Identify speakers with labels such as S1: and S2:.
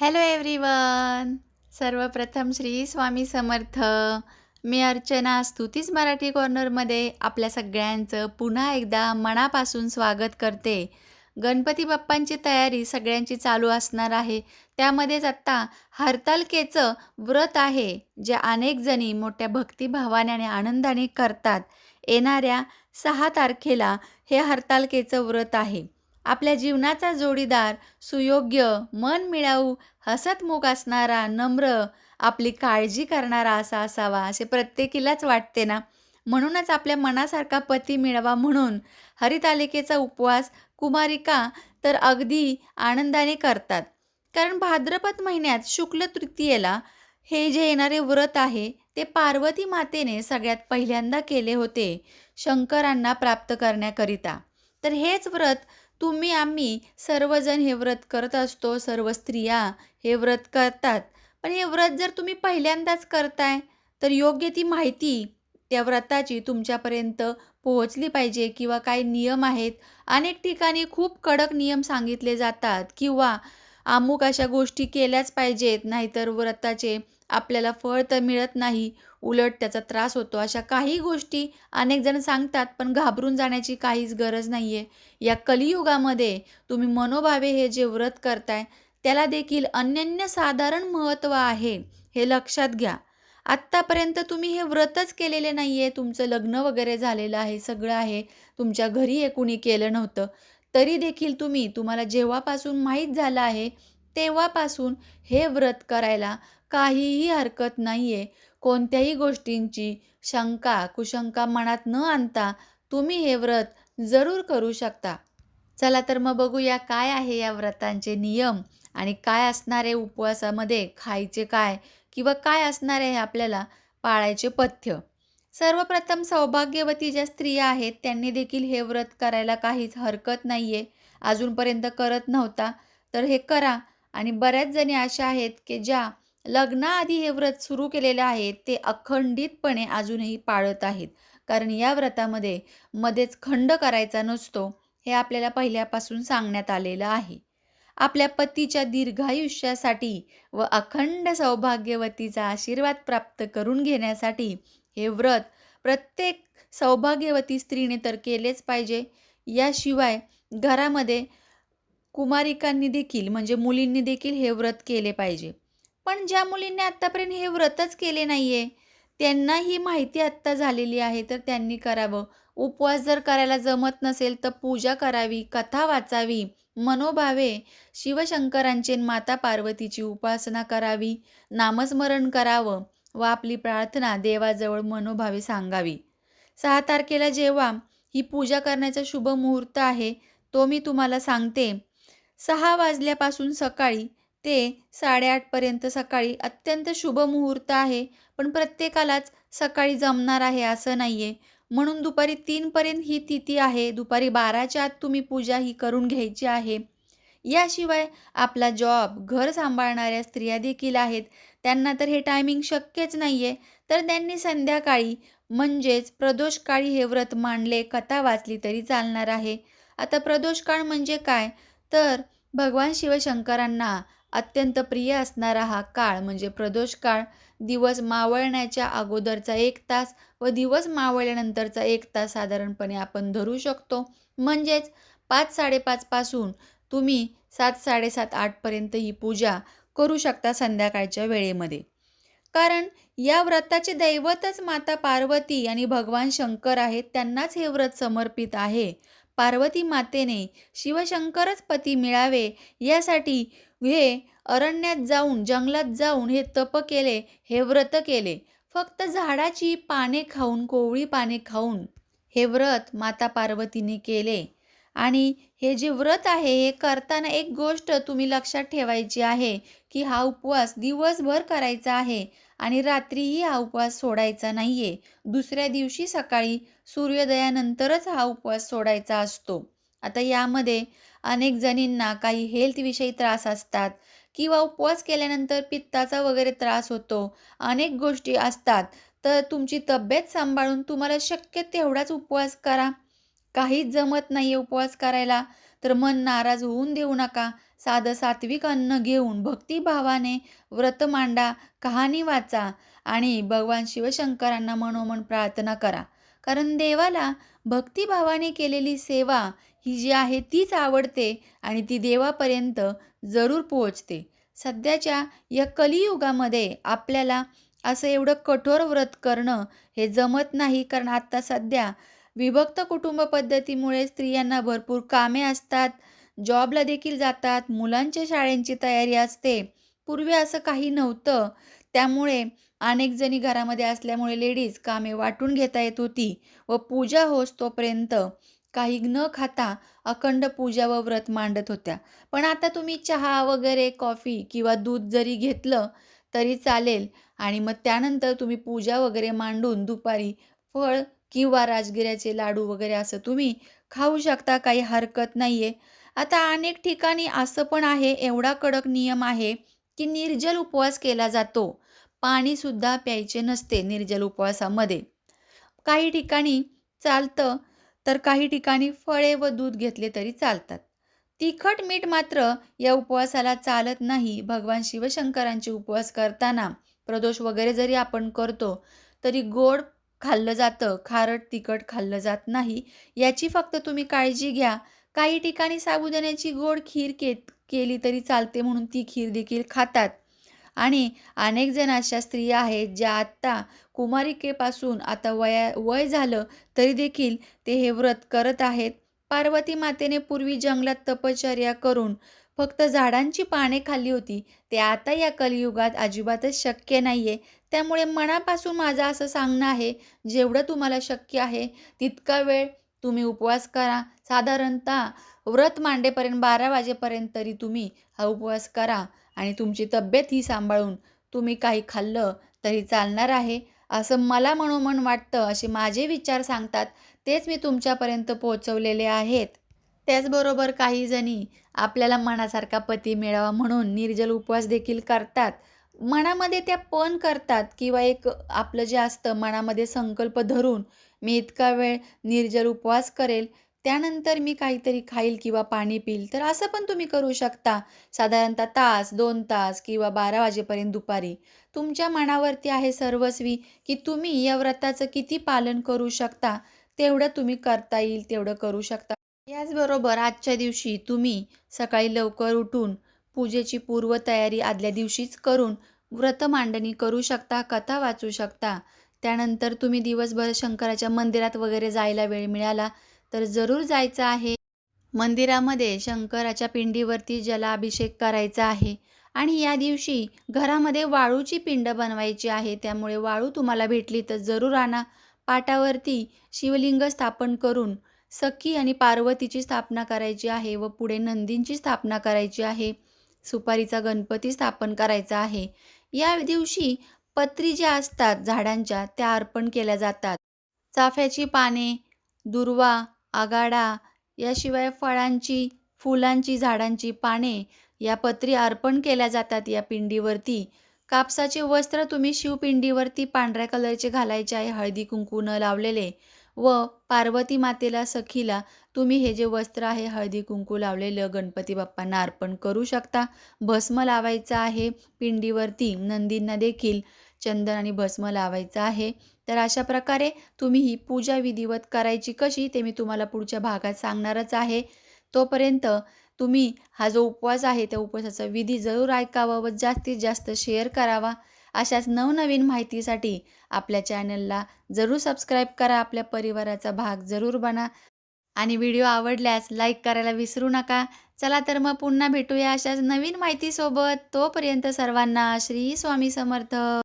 S1: Hello everyone सर्वप्रथम श्री स्वामी समर्थ. मी अर्चना स्तुतीच मराठी कॉर्नरमध्ये आपल्या सगळ्यांचं पुन्हा एकदा मनापासून स्वागत करते. गणपती बाप्पांची तयारी सगळ्यांची चालू असणार आहे. त्यामध्येच आत्ता हरतालकेचं व्रत आहे जे अनेकजणी मोठ्या भक्तिभावाने आणि आनंदाने करतात. येणाऱ्या सहा तारखेला हे हरतालकेचं व्रत आहे. आपल्या जीवनाचा जोडीदार सुयोग्य मन मिळावू हसतमुख असणारा नम्र आपली काळजी करणारा असा असावा असे प्रत्येकीलाच वाटते ना? म्हणूनच आपल्या मनासारखा पती मिळावा म्हणून हरितालिकेचा उपवास कुमारिका तर अगदी आनंदाने करतात. कारण भाद्रपद महिन्यात शुक्ल तृतीयेला हे जे येणारे व्रत आहे ते पार्वती मातेने सगळ्यात पहिल्यांदा केले होते शंकरांना प्राप्त करण्याकरिता. तर हेच व्रत तुम्ही आम्ही सर्वजण हे व्रत करत असतो सर्व स्त्रिया हे व्रत करतात. पण हे व्रत जर तुम्ही पहिल्यांदाच करताय तर योग्य ती माहिती त्या व्रताची तुमच्यापर्यंत पोहोचली पाहिजे किंवा काही नियम आहेत. अनेक ठिकाणी खूप कडक नियम सांगितले जातात किंवा अमुक अशा गोष्टी केल्याच पाहिजेत नाहीतर व्रताचे आपल्याला फळ तर मिळत नाही उलट त्याचा त्रास होतो. अशा काही गोष्टी अनेक जण सांगतात पण घाबरून जाण्याची काहीच गरज नाही आहे या कलियुगामध्ये तुम्ही मनोभावे हे जे व्रत करताय त्याला देखील अनन्यसाधारण महत्त्व आहे हे लक्षात घ्या. आत्तापर्यंत तुम्ही हे व्रतच केलेले नाही आहे तुमचं लग्न वगैरे झालेलं आहे सगळं आहे तुमच्या घरी हे कुणी केलं नव्हतं. तरी देखील तुम्ही तुम्हाला जेव्हापासून माहीत झालं आहे तेव्हापासून हे व्रत करायला काहीही हरकत नाही आहे कोणत्याही गोष्टींची शंका कुशंका मनात न आणता तुम्ही हे व्रत जरूर करू शकता. चला तर मग बघूया काय आहे या व्रतांचे नियम आणि काय असणार आहे उपवासामध्ये खायचे काय किंवा काय असणार आहे आपल्याला पाळायचे पथ्य. सर्वप्रथम सौभाग्यवती ज्या स्त्रिया आहेत त्यांनी देखील हे व्रत करायला काहीच हरकत नाही आहे अजूनपर्यंत करत नव्हता. तर हे करा. आणि बऱ्याच जणी अशा आहेत की ज्या लग्नाआधी हे व्रत सुरू केलेले आहे ते अखंडितपणे अजूनही पाळत आहेत. कारण या व्रतामध्ये मध्येच खंड करायचा नसतो हे आपल्याला पहिल्यापासून सांगण्यात आलेलं आहे. आपल्या पतीच्या दीर्घायुष्यासाठी व अखंड सौभाग्यवतीचा आशीर्वाद प्राप्त करून घेण्यासाठी हे व्रत प्रत्येक सौभाग्यवती स्त्रीने तर केलेच पाहिजे. याशिवाय घरामध्ये कुमारिकांनी देखील म्हणजे मुलींनी देखील हे व्रत केले पाहिजे. पण ज्या मुलींनी आत्तापर्यंत हे व्रतच केले नाही आहे त्यांना ही माहिती आत्ता झालेली आहे तर त्यांनी करावं. उपवास जर करायला जमत नसेल तर पूजा करावी कथा वाचावी मनोभावे शिवशंकरांचे माता पार्वतीची उपासना करावी नामस्मरण करावं व आपली प्रार्थना देवाजवळ मनोभावे सांगावी. सहा तारखेला जेव्हा ही पूजा करण्याचा शुभ मुहूर्त आहे तो मी तुम्हाला सांगते. सहा वाजल्यापासून सकाळी ते साडेआठपर्यंत सकाळी अत्यंत शुभ मुहूर्त आहे पण प्रत्येकालाच सकाळी जमणार आहे असं नाही आहे म्हणून दुपारी तीनपर्यंत ही तिथी आहे दुपारी बाराच्या आत तुम्ही पूजा ही करून घ्यायची आहे. याशिवाय आपला जॉब घर सांभाळणाऱ्या स्त्रिया देखील आहेत. त्यांना तर हे टायमिंग शक्यच नाही आहे तर त्यांनी संध्याकाळी म्हणजेच प्रदोषकाळी हे व्रत मांडले कथा वाचली तरी चालणार आहे. आता प्रदोषकाळ म्हणजे काय? तर भगवान शिवशंकरांना अत्यंत प्रिय असणारा हा काळ म्हणजे प्रदोष काळ. दिवस मावळण्याच्या अगोदरचा एक तास व दिवस मावळल्यानंतरचा एक तास साधारणपणे आपण धरू शकतो. म्हणजेच पाच साडेपाचपासून तुम्ही सात साडेसात आठपर्यंत ही पूजा करू शकता संध्याकाळच्या वेळेमध्ये. कारण या व्रताचे दैवतच माता पार्वती आणि भगवान शंकर आहेत त्यांनाच हे व्रत समर्पित आहे. पार्वती मातेने शिवशंकरच पती मिळावे यासाठी हे अरण्यात जाऊन जंगलात जाऊन हे तप केले हे व्रत केले. फक्त झाडाची पाने खाऊन कोवळी पाने खाऊन हे व्रत माता पार्वतीने केले. आणि हे जे व्रत आहे हे करताना एक गोष्ट तुम्ही लक्षात ठेवायची आहे की हा उपवास दिवसभर करायचा आहे आणि रात्रीही हा उपवास सोडायचा नाही आहे दुसऱ्या दिवशी सकाळी सूर्योदयानंतरच हा उपवास सोडायचा असतो. आता यामध्ये अनेक जणींना काही हेल्थविषयी त्रास असतात किंवा उपवास केल्यानंतर पित्ताचा वगैरे त्रास होतो. अनेक गोष्टी असतात. तर तुमची तब्येत सांभाळून तुम्हाला शक्य तेवढाच उपवास करा. काहीच जमत नाही आहे उपवास करायला. तर मन नाराज होऊन देऊ नका. साधं सात्विक अन्न घेऊन भक्तिभावाने व्रत मांडा कहाणी वाचा आणि भगवान शिवशंकरांना मनोमन प्रार्थना करा. कारण देवाला भक्तिभावाने केलेली सेवा ही जी आहे तीच आवडते आणि ती देवापर्यंत जरूर पोहोचते. सध्याच्या या कलियुगामध्ये आपल्याला असं एवढं कठोर व्रत करणं हे जमत नाही. कारण आत्ता सध्या विभक्त कुटुंब पद्धतीमुळे स्त्रियांना भरपूर कामे असतात जॉबला देखील जातात मुलांच्या शाळेंची तयारी असते. पूर्वी असं काही नव्हतं. त्यामुळे अनेक जणी घरामध्ये असल्यामुळे लेडीज कामे वाटून घेता येत होती व पूजा होस तोपर्यंत काही न खाता अखंड पूजा व व्रत मांडत होत्या. पण आता तुम्ही चहा वगैरे कॉफी किंवा दूध जरी घेतलं तरी चालेल आणि मग त्यानंतर तुम्ही पूजा वगैरे मांडून दुपारी फळ किंवा राजगिऱ्याचे लाडू वगैरे असं तुम्ही खाऊ शकता काही हरकत नाही आहे आता अनेक ठिकाणी असं पण आहे एवढा कडक नियम आहे की निर्जल उपवास केला जातो. पाणीसुद्धा प्यायचे नसते निर्जल उपवासामध्ये. काही ठिकाणी चालतं तर काही ठिकाणी फळे व दूध घेतले तरी चालतात. तिखट मीठ मात्र या उपवासाला चालत नाही. भगवान शिवशंकरांचे उपवास करताना प्रदोष वगैरे जरी आपण करतो तरी गोड खाल्लं जातं खारट तिखट खाल्लं जात नाही याची फक्त तुम्ही काळजी घ्या. काही ठिकाणी साबुदाण्याची गोड खीर के केली तरी चालते म्हणून ती खीर देखील खातात. आणि अनेक जण अशा स्त्रिया आहेत ज्या आत्ता कुमारिकेपासून आता वया वय झालं तरी देखील ते हे व्रत करत आहेत. पार्वती मातेने पूर्वी जंगलात तपश्चर्या करून फक्त झाडांची पाने खाल्ली होती. ते आता या कलियुगात अजिबातच शक्य नाही आहे त्यामुळे मनापासून माझं असं सांगणं आहे जेवढं तुम्हाला शक्य आहे तितका वेळ तुम्ही उपवास करा. साधारणतः व्रत मांडेपर्यंत बारा वाजेपर्यंत तरी तुम्ही हा उपवास करा आणि तुमची तब्येत ही सांभाळून तुम्ही काही खाल्लं तरी चालणार आहे. असं मला मनोमन वाटतं असे माझे विचार सांगतात तेच मी तुमच्यापर्यंत पोहोचवलेले आहेत. त्याचबरोबर काही जणी आपल्याला मनासारखा पती मिळावा म्हणून निर्जल उपवास देखील करतात. मनामध्ये त्या पण करतात किंवा एक आपलं जे असतं मनामध्ये संकल्प धरून मी इतका वेळ निर्जल उपवास करेल त्यानंतर मी काहीतरी खाईल किंवा पाणी पिईल तर असं पण तुम्ही करू शकता. साधारणतः तास दोन तास किंवा बारा वाजेपर्यंत दुपारी. तुमच्या मनावरती आहे सर्वस्वी की तुम्ही या व्रताचं किती पालन करू शकता तेवढं तुम्ही करता येईल तेवढं करू शकता. याचबरोबर आजच्या दिवशी तुम्ही सकाळी लवकर उठून पूजेची पूर्वतयारी आदल्या दिवशीच करून व्रत मांडणी करू शकता कथा वाचू शकता. त्यानंतर तुम्ही दिवसभर शंकराच्या मंदिरात वगैरे जायला वेळ मिळाला तर जरूर जायचं आहे. मंदिरामध्ये शंकराच्या पिंडीवरती जलाभिषेक करायचा आहे आणि या दिवशी घरामध्ये वाळूची पिंड बनवायची आहे. त्यामुळे वाळू तुम्हाला भेटली तर जरूर आणा. पाटावरती शिवलिंग स्थापन करून सखी आणि पार्वतीची स्थापना करायची आहे व पुढे नंदींची स्थापना करायची आहे. सुपारीचा गणपती स्थापन करायचा आहे. या दिवशी पत्री ज्या असतात झाडांच्या त्या अर्पण केल्या जातात. चाफ्याची पाने दुर्वा आगाडा याशिवाय फळांची फुलांची झाडांची पाने या पत्री अर्पण केल्या जातात या पिंडीवरती. कापसाचे वस्त्र तुम्ही शिवपिंडीवरती पांढऱ्या कलरचे घालायचे आहे हळदी कुंकू न लावलेले. व पार्वती मातेला सखीला तुम्ही हे जे वस्त्र आहे हळदी कुंकू लावलेलं गणपती बाप्पांना अर्पण करू शकता. भस्म लावायचं आहे पिंडीवरती नंदींना देखील चंदन आणि भस्म लावायचं आहे. तर अशा प्रकारे तुम्ही ही पूजा विधिवत करायची कशी ते मी तुम्हाला पुढच्या भागात सांगणारच आहे. तोपर्यंत तुम्ही हा जो उपवास आहे त्या उपवासाचा विधी जरूर ऐकावा व जास्तीत जास्त शेअर करावा. अशाच नवनवीन माहितीसाठी आपल्या चॅनलला जरूर सबस्क्राईब करा आपल्या परिवाराचा भाग जरूर बना आणि व्हिडिओ आवडल्यास लाईक करायला विसरू नका. चला तर मग पुन्हा भेटूया अशाच नवीन माहितीसोबत. तोपर्यंत सर्वांना श्री स्वामी समर्थ.